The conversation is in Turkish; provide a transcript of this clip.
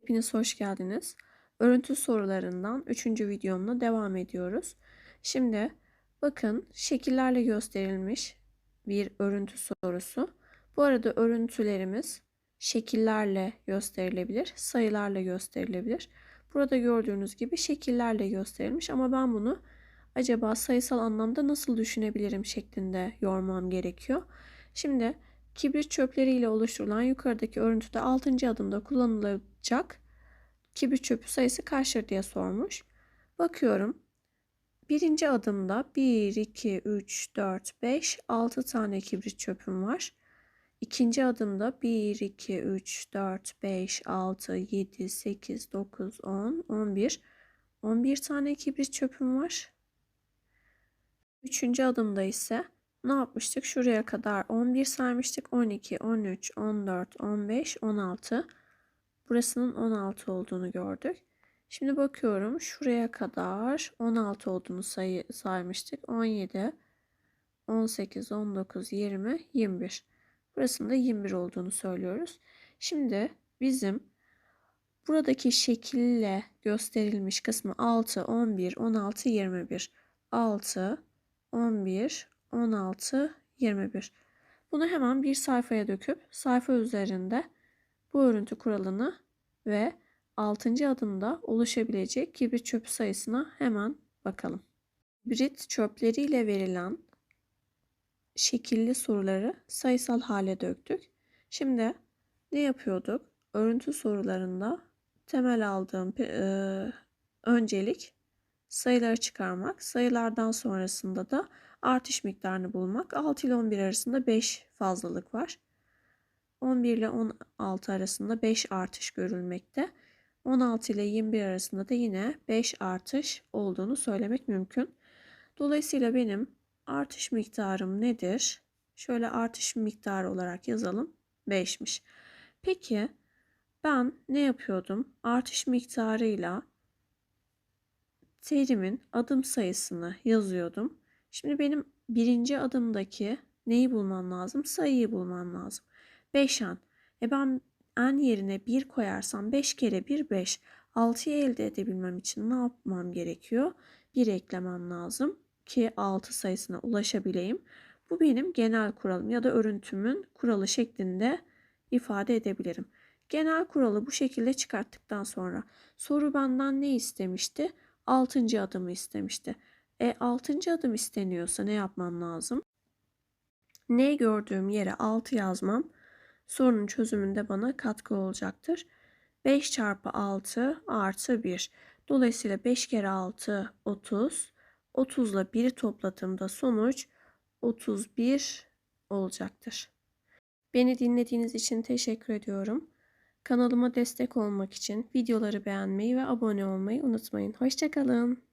Hepiniz hoş geldiniz. Örüntü sorularından 3. videomla devam ediyoruz. Şimdi bakın şekillerle gösterilmiş bir örüntü sorusu. Bu arada örüntülerimiz şekillerle gösterilebilir, sayılarla gösterilebilir. Burada gördüğünüz gibi şekillerle gösterilmiş ama ben bunu acaba sayısal anlamda nasıl düşünebilirim şeklinde yormam gerekiyor. Şimdi kibrit çöpleriyle oluşturulan yukarıdaki örüntüde 6. adımda kullanılacak kibrit çöpü sayısı kaçtır diye sormuş. Bakıyorum. Birinci adımda 1, 2, 3, 4, 5, 6 tane kibrit çöpüm var. İkinci adımda 1, 2, 3, 4, 5, 6, 7, 8, 9, 10, 11. 11 tane kibrit çöpüm var. Üçüncü adımda ise ne yapmıştık? Şuraya kadar 11 saymıştık. 12, 13, 14, 15, 16. Burasının 16 olduğunu gördük. Şimdi bakıyorum şuraya kadar 16 olduğunu sayı saymıştık. 17, 18, 19, 20, 21. Burasında 21 olduğunu söylüyoruz. Şimdi bizim buradaki şekille gösterilmiş kısmı 6, 11, 16, 21. 6, 11, 16, 21. Bunu hemen bir sayfaya döküp sayfa üzerinde bu örüntü kuralını ve 6. adımda oluşabilecek kibrit çöpü sayısına hemen bakalım. Kibrit çöpleriyle verilen şekilli soruları sayısal hale döktük. Şimdi ne yapıyorduk? Örüntü sorularında temel aldığım e, öncelik sayıları çıkarmak. Sayılardan sonrasında da artış miktarını bulmak. 6 ile 11 arasında 5 fazlalık var. 11 ile 16 arasında 5 artış görülmekte. 16 ile 21 arasında da yine 5 artış olduğunu söylemek mümkün. Dolayısıyla benim artış miktarım nedir? Şöyle artış miktarı olarak yazalım. 5'miş. Peki ben ne yapıyordum? Artış miktarıyla terimin adım sayısını yazıyordum. Şimdi benim birinci adımdaki neyi bulmam lazım? Sayıyı bulmam lazım. 5 an. E ben n yerine 1 koyarsam 5 kere 1 5. 6'yı elde edebilmem için ne yapmam gerekiyor? 1 eklemem lazım ki 6 sayısına ulaşabileyim. Bu benim genel kuralım ya da örüntümün kuralı şeklinde ifade edebilirim. Genel kuralı bu şekilde çıkarttıktan sonra soru benden ne istemişti? 6. adımı istemişti. E 6. adım isteniyorsa ne yapmam lazım? Ne gördüğüm yere 6 yazmam sorunun çözümünde bana katkı olacaktır. 5 çarpı 6 artı 1. Dolayısıyla 5 kere 6 30. 30 ile 1'i topladığımda sonuç 31 olacaktır. Beni dinlediğiniz için teşekkür ediyorum. Kanalıma destek olmak için videoları beğenmeyi ve abone olmayı unutmayın. Hoşçakalın.